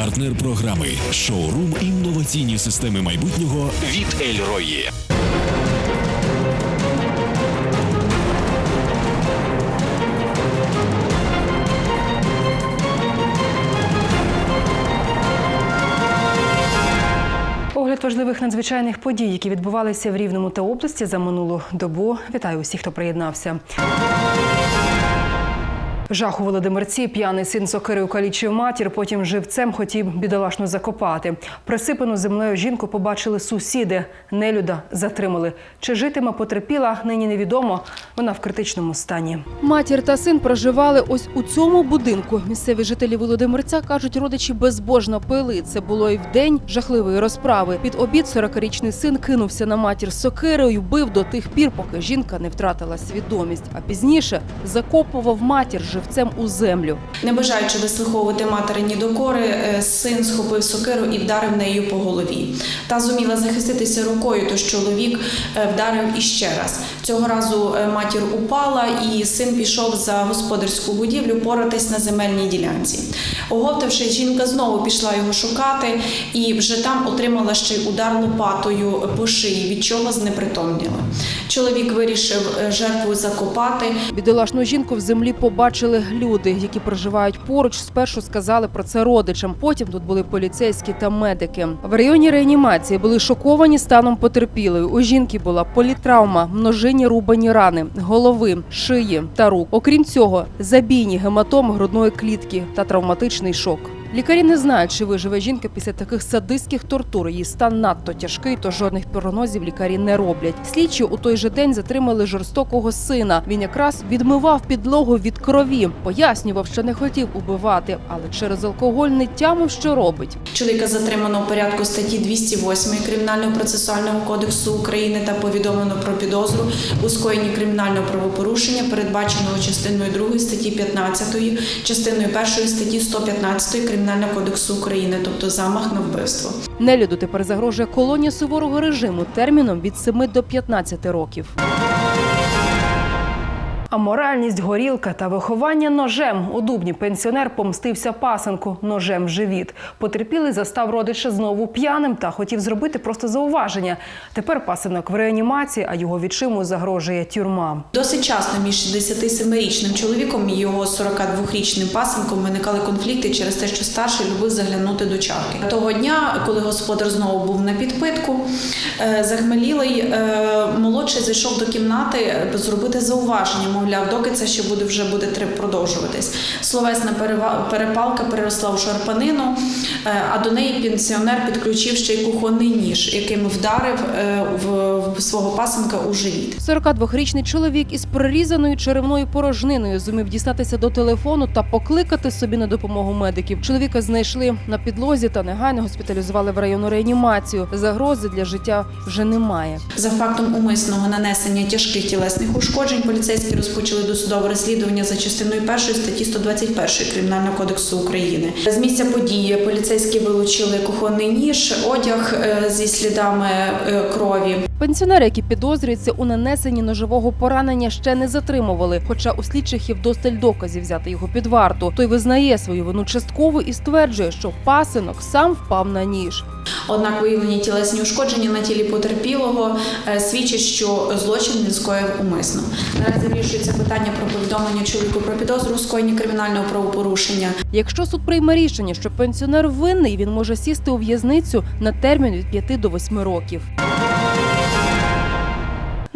Партнер програми шоурум інноваційні системи майбутнього від Ельрої. Огляд важливих надзвичайних подій, які відбувалися в Рівному та області за минулу добу. Вітаю усіх, хто приєднався. Жах у Володимирці п'яний син сокири калічив матір, потім живцем хотів бідолашну закопати. Присипану землею жінку побачили сусіди. Нелюда затримали. Чи житиме потерпіла, нині невідомо. Вона в критичному стані. Матір та син проживали ось у цьому будинку. Місцеві жителі Володимирця кажуть, родичі безбожно пили. Це було і в день жахливої розправи. Під обід 40-річний син кинувся на матір сокирою, бив до тих пір, поки жінка не втратила свідомість. А пізніше закопував матір живцем у землю. Не бажаючи вислуховувати материні докори, е, син схопив сокиру і вдарив нею по голові. Та зуміла захиститися рукою, тож чоловік е, вдарив іще раз. Цього разу е, матір упала, і син пішов за господарську будівлю поратись на земельній ділянці. Оговтавши, жінка знову пішла його шукати, і вже там отримала ще й удар лопатою по шиї, від чого знепритомніла. Чоловік вирішив жертву закопати. Бідолашну жінку в землі побачили люди, які проживають поруч. Спершу сказали про це родичам. Потім тут були поліцейські та медики. В районі реанімації були шоковані станом потерпілої. У жінки була політравма, множинні рубані рани, голови, шиї та рук. Окрім цього, забійні гематоми грудної клітки та травматичний шок. Лікарі не знають, чи виживе жінка після таких садистських тортур. Її стан надто тяжкий, то жодних прогнозів лікарі не роблять. Слідчі у той же день затримали жорстокого сина. Він якраз відмивав підлогу від крові, пояснював, що не хотів убивати, але через алкоголь не тямив, що робить. Чоловіка затримано у порядку статті 208 Кримінального процесуального кодексу України та повідомлено про підозру у скоєнні кримінального правопорушення, передбаченого частиною 2 статті 15, частиною 1 статті 115 Кримінального кодексу України, тобто замах на вбивство. Нелюду тепер загрожує колонія суворого режиму терміном від 7 до 15 років. Аморальність, горілка та виховання ножем. У Дубні пенсіонер помстився пасенку ножем в живіт. Потерпілий застав родича знову п'яним та хотів зробити просто зауваження. Тепер пасенок в реанімації, а його відчиму загрожує тюрма. Досить часто між 67-річним чоловіком і його 42-річним пасенком виникали конфлікти через те, що старший любив заглянути до чарки. Того дня, коли господар знову був на підпитку, е, захмелілий е, молодший зайшов до кімнати зробити зауваження. Мовляв, доки це ще буде вже буде продовжуватись. Словесна перепалка переросла у шарпанину, е, а до неї пенсіонер підключив ще й кухонний ніж, яким вдарив е, в, свого пасенка у живіт. 42-річний чоловік із прорізаною черевною порожниною зумів дістатися до телефону та покликати собі на допомогу медиків. Чоловіка знайшли на підлозі та негайно госпіталізували в районну реанімацію. Загрози для життя вже немає. За фактом умисного нанесення тяжких тілесних ушкоджень поліцейські розпочали досудове розслідування за частиною 1 статті 121 Кримінального кодексу України. З місця події поліцейські вилучили кухонний ніж, одяг е, зі слідами е, крові. Пенсіонери, які підозрюються у нанесенні ножового поранення, ще не затримували. Хоча у слідчих є вдосталь доказів взяти його під варту. Той визнає свою вину частково і стверджує, що пасинок сам впав на ніж. Однак виявлені тілесні ушкодження на тілі потерпілого е, свідчать, що злочин він скоїв умисно. Наразі вирішується питання про повідомлення чоловіку про підозру у скоєнні кримінального правопорушення. Якщо суд прийме рішення, що пенсіонер винний, він може сісти у в'язницю на термін від 5 до 8 років.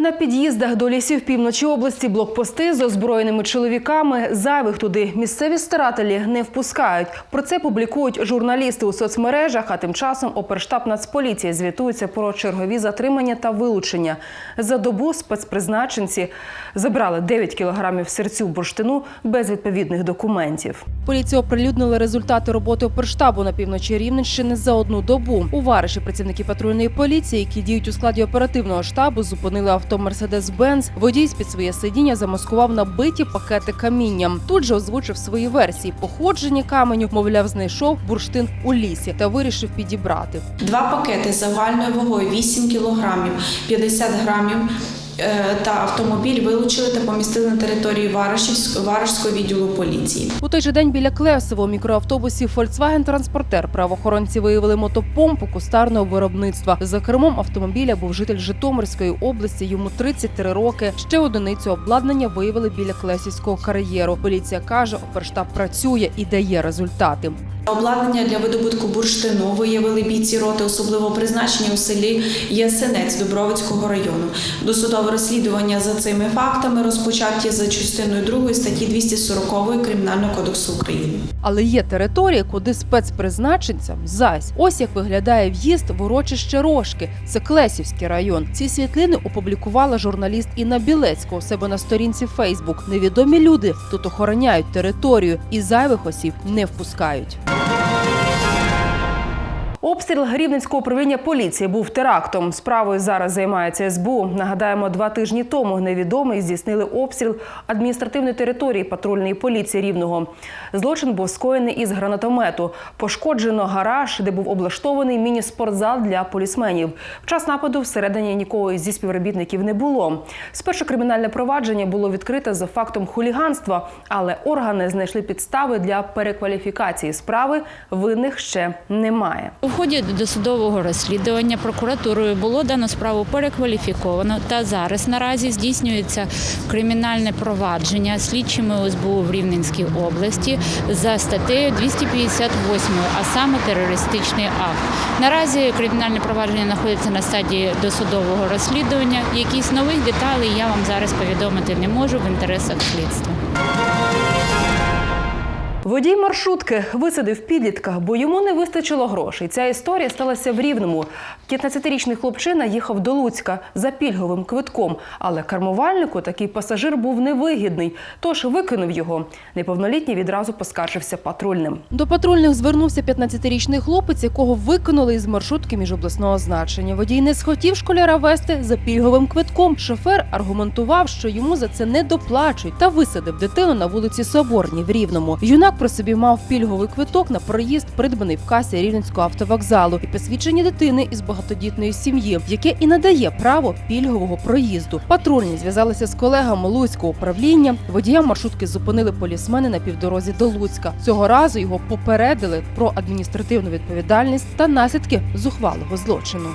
На під'їздах до лісів півночі області блокпости з озброєними чоловіками зайвих туди місцеві старателі не впускають. Про це публікують журналісти у соцмережах. А тим часом оперштаб Нацполіції звітується про чергові затримання та вилучення. За добу спецпризначенці забрали 9 кілограмів серцю бурштину без відповідних документів. Поліція оприлюднила результати роботи оперштабу на півночі Рівненщини за одну добу. У Вариші працівники патрульної поліції, які діють у складі оперативного штабу, зупинили авто Мерседес-Бенц. Водій з-під своє сидіння замаскував набиті пакети камінням. Тут же озвучив свої версії походження каменю, мовляв, знайшов бурштин у лісі та вирішив підібрати. Два пакети з загальною вагою 8 кілограмів 50 грамів та автомобіль вилучили та помістили на території Варашівсь- відділу поліції. У той же день біля Клевсова у мікроавтобусі Volkswagen Транспортер правоохоронці виявили мотопомпу кустарного виробництва. За кермом автомобіля був житель Житомирської області. Йому 33 роки. Ще одиницю обладнання виявили біля Клесівського кар'єру. Поліція каже, оперштаб працює і дає результати. Обладнання для видобутку бурштину виявили бійці роти особливого призначення у селі Ясенець Дубровицького району. Досудове розслідування за цими фактами розпочаті за частиною 2 статті 240 Кримінального кодексу України. Але є території, куди спецпризначенцям зась. Ось як виглядає в'їзд в урочище Рожки. Це Клесівський район. Ці світлини опублікувала журналіст Інна Білецька у себе на сторінці Фейсбук. Невідомі люди тут охороняють територію і зайвих осіб не впускають. Обстріл Рівненського управління поліції був терактом. Справою зараз займається СБУ. Нагадаємо, два тижні тому невідомі здійснили обстріл адміністративної території патрульної поліції Рівного. Злочин був скоєний із гранатомету. Пошкоджено гараж, де був облаштований міні-спортзал для полісменів. В час нападу всередині нікого зі співробітників не було. Спершу кримінальне провадження було відкрите за фактом хуліганства, але органи знайшли підстави для перекваліфікації справи. Винних ще немає. Ході досудового розслідування прокуратурою було дано справу перекваліфіковано та зараз наразі здійснюється кримінальне провадження слідчими СБУ в Рівненській області за статтею 258, а саме терористичний акт. Наразі кримінальне провадження знаходиться на стадії досудового розслідування. Якісь нових деталей я вам зараз повідомити не можу в інтересах слідства. Водій маршрутки висадив підлітка, бо йому не вистачило грошей. Ця історія сталася в Рівному. 15-річний хлопчина їхав до Луцька за пільговим квитком, але кермувальнику такий пасажир був невигідний, тож викинув його. Неповнолітній відразу поскаржився патрульним. До патрульних звернувся 15-річний хлопець, якого викинули із маршрутки міжобласного значення. Водій не схотів школяра вести за пільговим квитком. Шофер аргументував, що йому за це не доплачують, та висадив дитину на вулиці Соборній в Рівному. Юнак при собі мав пільговий квиток на проїзд, придбаний в касі Рівненського автовокзалу, і посвідчення дитини із багатодітної сім'ї, яке і надає право пільгового проїзду. Патрульні зв'язалися з колегами Луцького управління. Водія маршрутки зупинили полісмени на півдорозі до Луцька. Цього разу його попередили про адміністративну відповідальність та наслідки зухвалого злочину.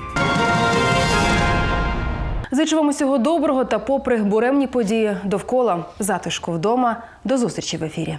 Вам усього доброго та попри буремні події довкола затишку вдома. До зустрічі в ефірі.